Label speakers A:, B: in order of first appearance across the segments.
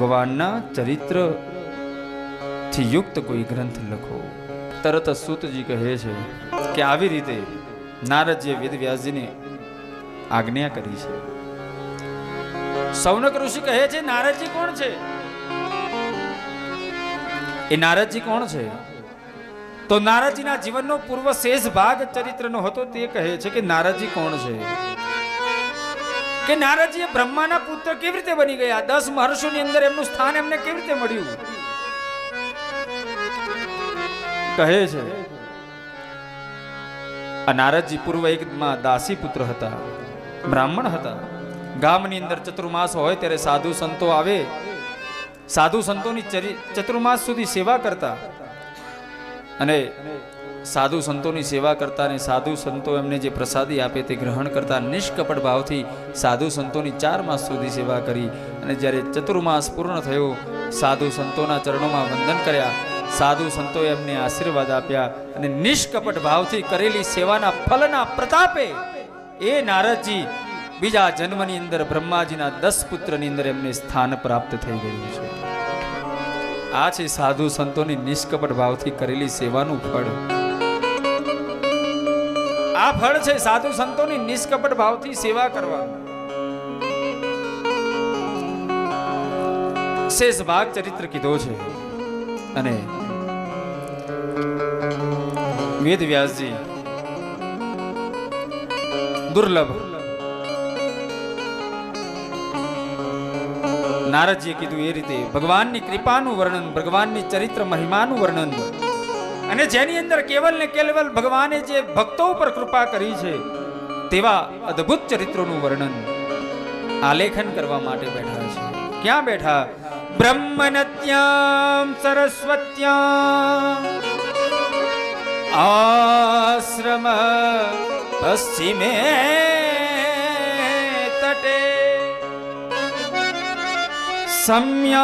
A: ભગવાનના ચરિત્રથી યુક્ત કોઈ ગ્રંથ લખો. તરત સૂતજી કહે છે કે આવી રીતે નારદજીએ વેદ વ્યાસજીને આજ્ઞા કરી છે. સૌનક ઋષિ કહે છે, નારદજી કોણ છે? એ નારદજી કોણ છે? તો નારદજીના જીવનનો પૂર્વ શેષ ભાગ ચરિત્રનો હતો, તે કહે છે કે નારદજી કોણ છે? કે નારદજી બ્રહ્માના પુત્ર કેવી રીતે બની ગયા? દસ મહર્ષિઓની અંદર એમનું સ્થાન એમને કેવી રીતે મળ્યું? કહે છે, આ નારદજી પૂર્વ એકમાં દાસી પુત્ર હતા, બ્રાહ્મણ હતા. ગામની અંદર ચતુર્માસ હોય ત્યારે સાધુ સંતો આવે. સાધુ સંતોની ચતુર્માસ સુધી સેવા કરતા. અને સાધુ સંતોની સેવા કરતા અને સાધુ સંતો એમને જે પ્રસાદી આપે તે ગ્રહણ કરતા નિષ્કપટ ભાવથી સાધુ સંતોની ચાર માસ સુધી સેવા કરી. અને જ્યારે ચતુર્માસ પૂર્ણ થયો, સાધુ સંતોના ચરણોમાં વંદન કર્યા. સાધુ સંતોએ એમને આશીર્વાદ આપ્યા અને નિષ્કપટ ભાવથી કરેલી સેવાના ફલના પ્રતાપે એ નારદજી બીજા જન્મની અંદર બ્રહ્માજીના દસ પુત્રની અંદર એમને સ્થાન પ્રાપ્ત થઈ ગયું છે. આ છે સાધુ સંતોની નિષ્કપટ ભાવથી કરેલી સેવાનું ફળ. આ ફળ છે સાધુ સંતોની નિષ્કપટ ભાવથી સેવા કરવા શેષ ભાગ ચરિત્ર કીધો છે. અને વેદ વ્યાસજી, દુર્લભ નારદજીએ કીધું એ રીતે, ભગવાનની કૃપાનું વર્ણન, ભગવાનની ચરિત્ર મહિમાનું વર્ણન. અને જેની અંદર કેવલ ને કેવલ ભગવાને જે ભક્તો ઉપર કૃપા કરી છે, તેવા અદ્ભુત ચરિત્રોનું વર્ણન આલેખન કરવા માટે બેઠા છે. ક્યાં બેઠા? બ્રહ્મનત્યામ સરસ્વત્યામ. આશ્રમ પશ્ચિમે તટે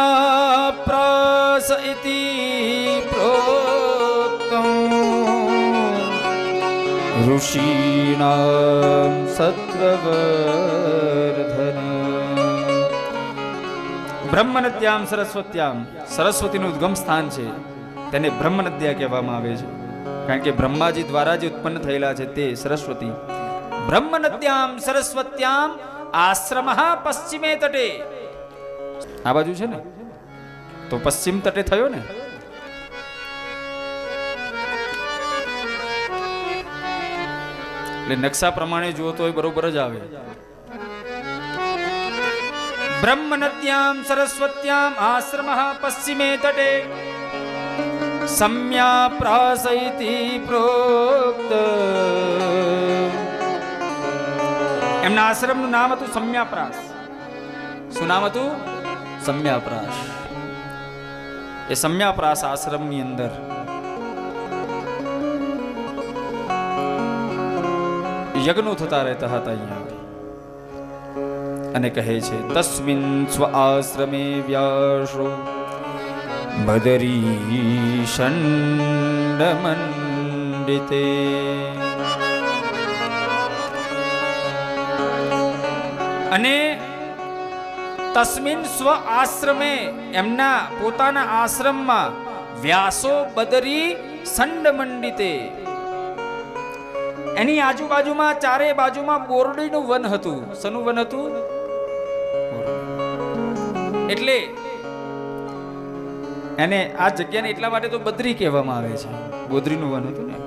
A: सम्याप्रास इति प्रोक्तम् ऋषीणां સત્વર્ધન બ્રહ્મનદ્યામ સરસ્વત્યામ સરસ્વતીનું ઉદ્ગમ સ્થાન છે તેને બ્રહ્મનદ્યા કહેવામાં આવે છે કારણ કે બ્રહ્માજી દ્વારા જે ઉત્પન્ન થયેલા છે તે સરસ્વતી બ્રહ્મનદ્યામ સરસ્વત્યામ આશ્રમ પશ્ચિમે તટે આ બાજુ છે ને? તો પશ્ચિમ તટે થયો ને? એટલે નકશા પ્રમાણે જુઓ તો એ બરોબર જ આવે. બ્રહ્મ નદ્યામ સરસ્વત્યામ આશ્રમ પશ્ચિમે તટે. સમ્યા પ્રાસૈતિ પ્રોક્ત. એમના આશ્રમનું નામ હતું સમ્યાપ્રાસ શું નામ હતું? સમ્યાપ્રાસ એ સમ્યાપ્રાસ આશ્રમની અંદર યજ્ઞો થતા રહેતા હતા અહીંયા અને કહે છે તસ્મિન સ્વ આશ્રમે વ્યાસો બદરી મંડિતે અને તસ્મિન સ્વ આશ્રમે એમના પોતાના આશ્રમમાં વ્યાસો બદરી સંડ મંડિતે. એની આજુબાજુમાં ચારે બાજુમાં બોરડીનું વન હતું. સનું વન હતું? એટલે એને આ જગ્યાને એટલા માટે તો બદ્રી કહેવામાં આવે છે. બોદરીનું વન હતું ને.